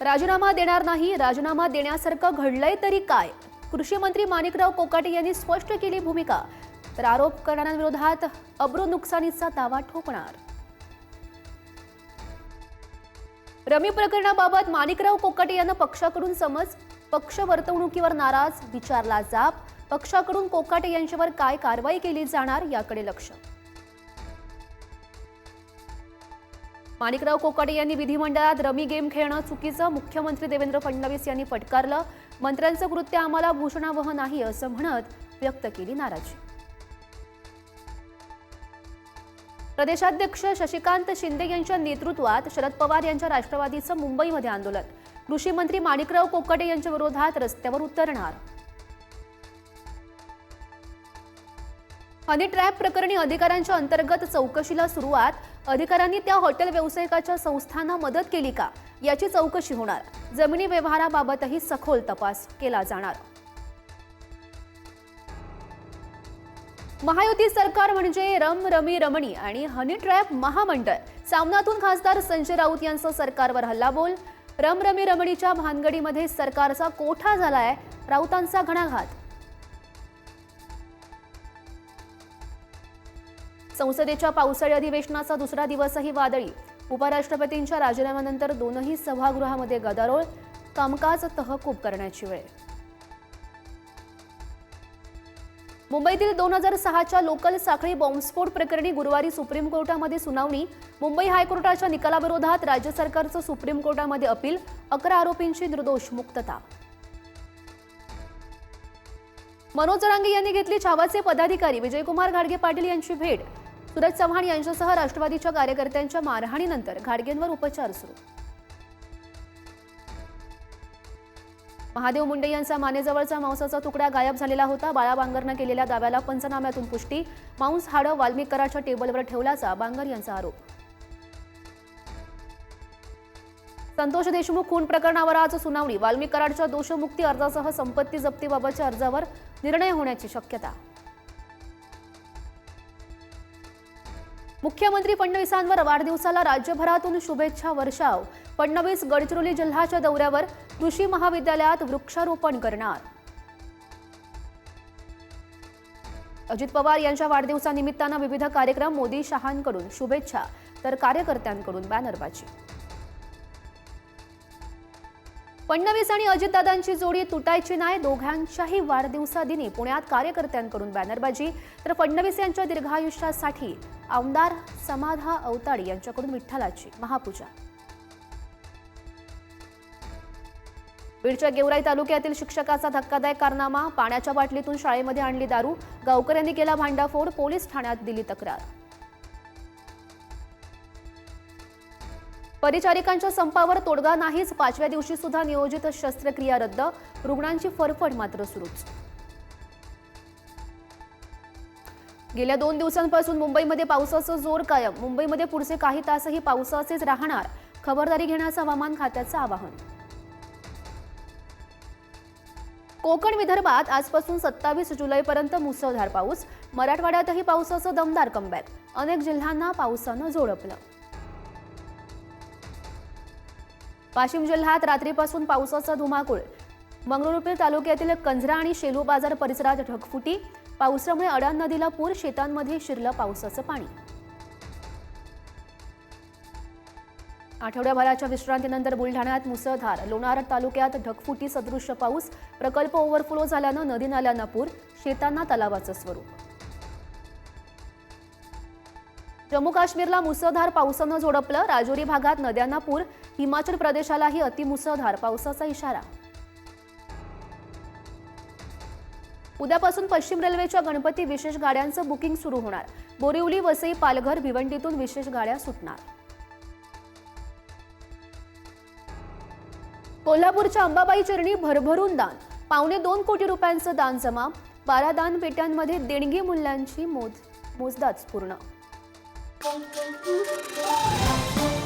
राजीनामा देणार नाही राजीनामा देण्यासारखं घडलंय तरी काय? कृषी मंत्री माणिकराव कोकाटे यांनी स्पष्ट केली भूमिका. तर आरोप करणाऱ्यांविरोधात अब्रू नुकसानीचा दावा ठोकणार. रमी प्रकरणाबाबत माणिकराव कोकाटे यांना पक्षाकडून समज पक्ष वर्तवणुकीवर नाराज विचारला जाब. पक्षाकडून कोकाटे यांच्यावर काय कारवाई केली जाणार याकडे लक्ष. माणिकराव कोकाटे यांनी विधिमंडळात रमी गेम खेळणं चुकीचं. मुख्यमंत्री देवेंद्र फडणवीस यांनी फटकारलं. मंत्र्यांचं कृत्य आम्हाला भूषणावह नाही असं म्हणत व्यक्त केली नाराजी. प्रदेशाध्यक्ष शशिकांत शिंदे यांच्या नेतृत्वात शरद पवार यांच्या राष्ट्रवादीचं मुंबईमध्ये आंदोलन. कृषी मंत्री माणिकराव कोकाटे यांच्या विरोधात रस्त्यावर उतरणार. हनी ट्रॅप प्रकरणी अधिकाऱ्यांच्या अंतर्गत चौकशीला सुरुवात. अधिकाऱ्यांनी त्या हॉटेल व्यावसायिकाच्या संस्थांना मदत केली का? याची चौकशी होणार. जमिनी व्यवहाराबाबतही सखोल तपास केला जाणार. महायुती सरकार म्हणजे रम रमी रमणी आणि हनी ट्रॅप महामंडळ. सामनातून खासदार संजय राऊत यांचं सरकारवर हल्लाबोल. रम रमी रमणीच्या भानगडीमध्ये सरकारचा कोठा झालाय? राऊतांचा घणाघात. संसदेच्या पावसाळी अधिवेशनाचा दुसरा दिवसही वादळी. उपराष्ट्रपतींच्या राजीनाम्यानंतर दोनही सभागृहामध्ये गदारोळ कामकाज तहकूब करण्याची वेळ. मुंबईतील दोन हजार सहाच्या लोकल साखळी बॉम्बस्फोट प्रकरणी गुरुवारी सुप्रीम कोर्टामध्ये सुनावणी. मुंबई हायकोर्टाच्या निकालाविरोधात राज्य सरकारचं सुप्रीम कोर्टामध्ये अपील अकरा आरोपींची निर्दोष मुक्तता. मनोज रांगे यांनी घेतली छावाचे पदाधिकारी विजयकुमार घाडगे पाटील यांची भेट. सुरज चव्हाण यांच्यासह राष्ट्रवादीच्या कार्यकर्त्यांच्या मारहाणीनंतर घाडगेंवर उपचार सुरू. महादेव मुंडे यांचा मानेजवळचा मांसाचा तुकडा गायब झालेला होता. बाळा बांगरनं केलेल्या दाव्याला पंचनाम्यातून पुष्टी. मांस हाडं वाल्मिकराच्या टेबलवर ठेवल्याचा बांगर यांचा आरोप. संतोष देशमुख खून प्रकरणावर आज सुनावणी. वाल्मिक कराडच्या दोषमुक्ती अर्जासह संपत्ती जप्तीबाबतच्या अर्जावर निर्णय होण्याची शक्यता. मुख्यमंत्री फडणवीसांवर वाढदिवसाला राज्यभरातून शुभेच्छा वर्षाव. फडणवीस गडचिरोली जिल्ह्याच्या दौऱ्यावर कृषी महाविद्यालयात वृक्षारोपण करणार. अजित पवार यांच्या वाढदिवसानिमित्तानं विविध कार्यक्रम मोदी शहांकडून शुभेच्छा तर कार्यकर्त्यांकडून बॅनरबाजी. फडणवीस आणि अजितदादांची जोडी तुटायची नाही. दोघांच्याही वाढदिवसादिनी पुण्यात कार्यकर्त्यांकडून बॅनरबाजी. तर फडणवीस यांच्या दीर्घायुष्यासाठी आमदार समाधा अवताडी यांच्याकडून विठ्ठलाची महापूजा. बीडच्या गेवराई तालुक्यातील शिक्षकाचा धक्कादायक कारनामा. पाण्याच्या बाटलीतून शाळेमध्ये आणली दारू. गावकऱ्यांनी केला भांडाफोड. पोलीस ठाण्यात दिली तक्रार. परिचारिकांच्या संपावर तोडगा नाहीच पाचव्या दिवशी सुद्धा नियोजित शस्त्रक्रिया रद्द रुग्णांची फरफड मात्र सुरूच. गेल्या दोन दिवसांपासून मुंबईमध्ये पावसाचा जोर कायम. मुंबईमध्ये पुढचे काही तासही पावसाचेच राहणार. खबरदारी घेण्याचं हवामान खात्याचं आवाहन. कोकण विदर्भात आजपासून सत्तावीस जुलैपर्यंत मुसळधार पाऊस. मराठवाड्यातही पावसाचं दमदार कमबॅक. अनेक जिल्ह्यांना पावसानं झोडपलं. वाशिम जिल्ह्यात रात्रीपासून पावसाचा धुमाकूळ. मंगरुळपीर तालुक्यातील कंजरा आणि शेलू बाजार परिसरात ढगफुटी. पावसामुळे अडान नदीला पूर शेतांमध्ये शिरलं पावसाचं पाणी. आठवड्याभराच्या विश्रांतीनंतर बुलढाण्यात मुसळधार लोणार तालुक्यात ढगफुटी सदृश्य पाऊस. प्रकल्प ओव्हरफ्लो झाल्यानं नदी नाल्यांना पूर शेतांना तलावाचं स्वरूप. जम्मू काश्मीरला मुसळधार पावसानं झोडपलं. राजौरी भागात नद्यांना पूर. हिमाचल प्रदेशालाही अतिमुसळधार पावसाचा इशारा. उद्यापासून पश्चिम रेल्वेच्या गणपती विशेष गाड्यांचं बुकिंग सुरू होणार. बोरिवली वसई पालघर भिवंडीतून विशेष गाड्या सुटणार. कोल्हापूरच्या अंबाबाई चरणी भरभरून दान. पावणे दोन कोटी रुपयांचं दान जमा बारा दान पेट्यांमध्ये देणगी मूल्यांची मोज मोजदाच पूर्ण. Boom, boom, boom.